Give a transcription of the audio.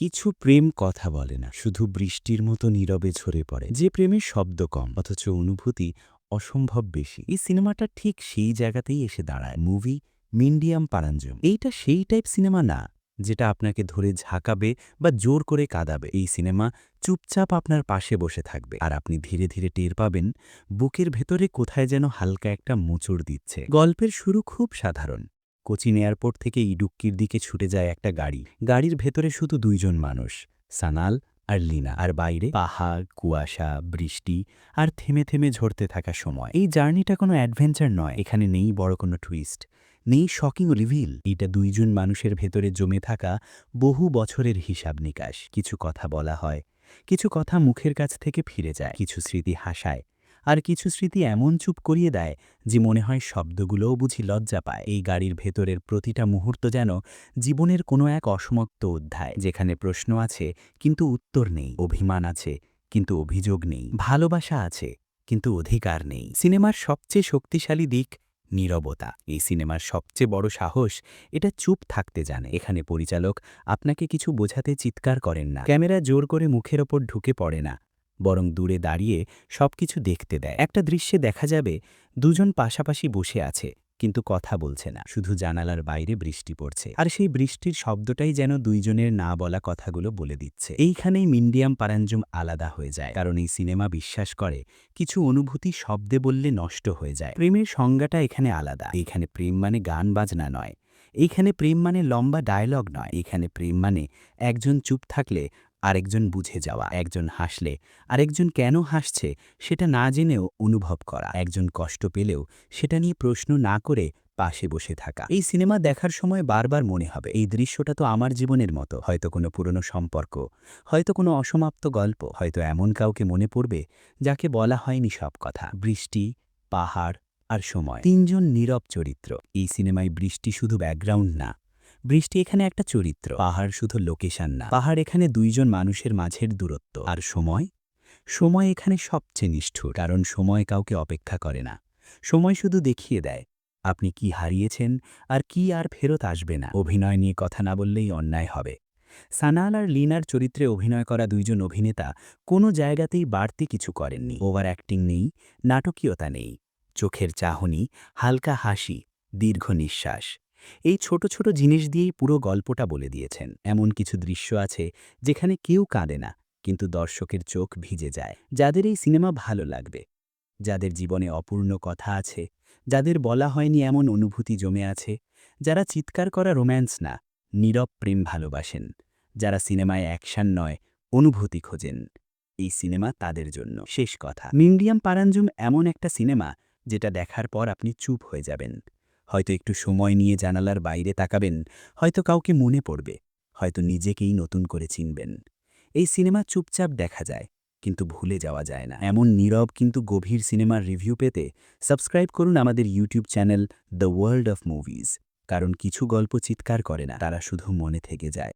কিছু প্রেম কথা বলে না, শুধু বৃষ্টির মতো নীরবে ঝরে পড়ে। যে প্রেমের শব্দ কম, অথচ অনুভূতি অসম্ভব বেশি। এই সিনেমাটা ঠিক সেই জায়গাতেই এসে দাঁড়ায়। মুভি মিন্ডিয়াম পারাঞ্জম। এইটা সেই টাইপ সিনেমা না, যেটা আপনাকে ধরে ঝাঁকাবে বা জোর করে কাঁদাবে। এই সিনেমা চুপচাপ আপনার পাশে বসে থাকবে। আর আপনি ধীরে ধীরে টের পাবেন, বুকের ভেতরে কোথায় যেন হালকা একটা মোচড় দিচ্ছে। গল্পের শুরু খুব সাধারণ। কোচিন এয়ারপোর্ট থেকে ইডুক্কির দিকে ছুটে যায় একটা গাড়ি। গাড়ির ভেতরে শুধু দুইজন মানুষ, সানাল আর লিনা। আর বাইরে পাহাড়, কুয়াশা, বৃষ্টি আর থেমে থেমে ঝরতে থাকা সময়। এই জার্নিটা কোনো অ্যাডভেঞ্চার নয়, এখানে নেই বড় কোনো টুইস্ট। নেই শকিং রিভিল। এটা দুইজন মানুষের ভেতরে জমে থাকা বহু বছরের হিসাব নিকাশ। কিছু কথা বলা হয়, কিছু কথা মুখের কাছ থেকে ফিরে যায়, কিছু স্মৃতি হাসায় আর কিছু স্মৃতি এমন চুপ করিয়ে দেয় যে মনে হয় শব্দগুলোও বুঝি লজ্জা পায়। এই গাড়ির ভেতরের প্রতিটা মুহূর্ত যেন জীবনের কোনো এক অসমাপ্ত অধ্যায়, যেখানে প্রশ্ন আছে, কিন্তু উত্তর নেই, অভিমান আছে, কিন্তু অভিযোগ নেই, ভালোবাসা আছে, কিন্তু অধিকার নেই। সিনেমার সবচেয়ে শক্তিশালী দিক নীরবতা। এই সিনেমার সবচেয়ে বড় সাহস এটা চুপ থাকতে জানে। এখানে পরিচালক আপনাকে কিছু বোঝাতে চিৎকার করেন না। ক্যামেরা জোর করে মুখের ওপর ঢুকে পড়ে না। বরং দূরে দাঁড়িয়ে সবকিছু দেখতে দেয়। একটা দৃশ্যে দেখা যাবে, দুজন পাশাপাশি বসে আছে, কিন্তু কথা বলছে না। শুধু জানালার বাইরে বৃষ্টি পড়ছে। আর সেই বৃষ্টির শব্দটাই যেন দুইজনের না বলা কথাগুলো বলে দিচ্ছে। এইখানেই মিন্ডিয়াম পারাঞ্জুম আলাদা হয়ে যায়, কারণ এই সিনেমা বিশ্বাস করে, কিছু অনুভূতি শব্দে বললে নষ্ট হয়ে যায়। প্রেমের সংজ্ঞাটা এখানে আলাদা। এখানে প্রেম মানে গান বাজনা নয়। এইখানে প্রেম মানে লম্বা ডায়লগ নয়। এখানে প্রেম মানে একজন চুপ থাকলে আরেকজন বুঝে যাওয়া, একজন হাসলে, আরেকজন কেন হাসছে সেটা না জেনেও অনুভব করা, একজন কষ্ট পেলেও সেটা নিয়ে প্রশ্ন না করে পাশে বসে থাকা। এই সিনেমা দেখার সময় বারবার মনে হবে, এই দৃশ্যটা তো আমার জীবনের মতো, হয়তো কোনো পুরনো সম্পর্ক, হয়তো কোনো অসমাপ্ত গল্প, হয়তো এমন কাউকে মনে পড়বে যাকে বলা হয়নি সব কথা। বৃষ্টি, পাহাড় আর সময়, তিনজন নীরব চরিত্র, এই সিনেমায় বৃষ্টি শুধু ব্যাকগ্রাউন্ড না বৃষ্টি এখানে একটা চরিত্র। পাহাড় শুধু লোকেশন না। পাহাড় এখানে দুইজন মানুষের মাঝের দূরত্ব। আর সময়? সময় এখানে সবচেয়ে নিষ্ঠুর। কারণ সময় কাউকে অপেক্ষা করে না। সময় শুধু দেখিয়ে দেয়। আপনি কি হারিয়েছেন? আর কি আর ফেরত আসবে না? অভিনয় নিয়ে কথা না বললেই অন্যায় হবে। সানাল আর লিনার চরিত্রে অভিনয় করা দুইজন অভিনেতা কোনো জায়গাতেই বাড়তি কিছু করেননি। ওভার অ্যাক্টিং নেই, নাটকীয়তা নেই, চোখের চাহনি, হালকা হাসি, দীর্ঘ নিঃশ্বাস। এই ছোট ছোট জিনিস দিয়েই পুরো গল্পটা বলে দিয়েছেন। এমন কিছু দৃশ্য আছে যেখানে কেউ কাঁদে না, কিন্তু দর্শকের চোখ ভিজে যায়। যাদের এই সিনেমা ভালো লাগবে, যাদের জীবনে অপূর্ণ কথা আছে, যাদের বলা হয়নি এমন অনুভূতি জমে আছে, যারা চিৎকার করা রোম্যান্স না, নীরব প্রেম ভালোবাসেন, যারা সিনেমায় অ্যাকশন নয়, অনুভূতি খোঁজেন, এই সিনেমা তাদের জন্য। শেষ কথা মিন্ডিয়াম পারাঞ্জুম এমন একটা সিনেমা যেটা দেখার পর আপনি চুপ হয়ে যাবেন। হয়তো একটু সময় নিয়ে জানালার বাইরে তাকাবেন, হয়তো কাউকে মনে পড়বে, হয়তো নিজেকেই নতুন করে চিনবেন। এই সিনেমা চুপচাপ দেখা যায়, কিন্তু ভুলে যাওয়া যায় না। এমন নীরব কিন্তু গভীর সিনেমার রিভিউ পেতে সাবস্ক্রাইব করুন আমাদের YouTube channel the world of movies, কারণ কিছু গল্প চিৎকার করে না, তারা শুধু মনে থেকে যায়।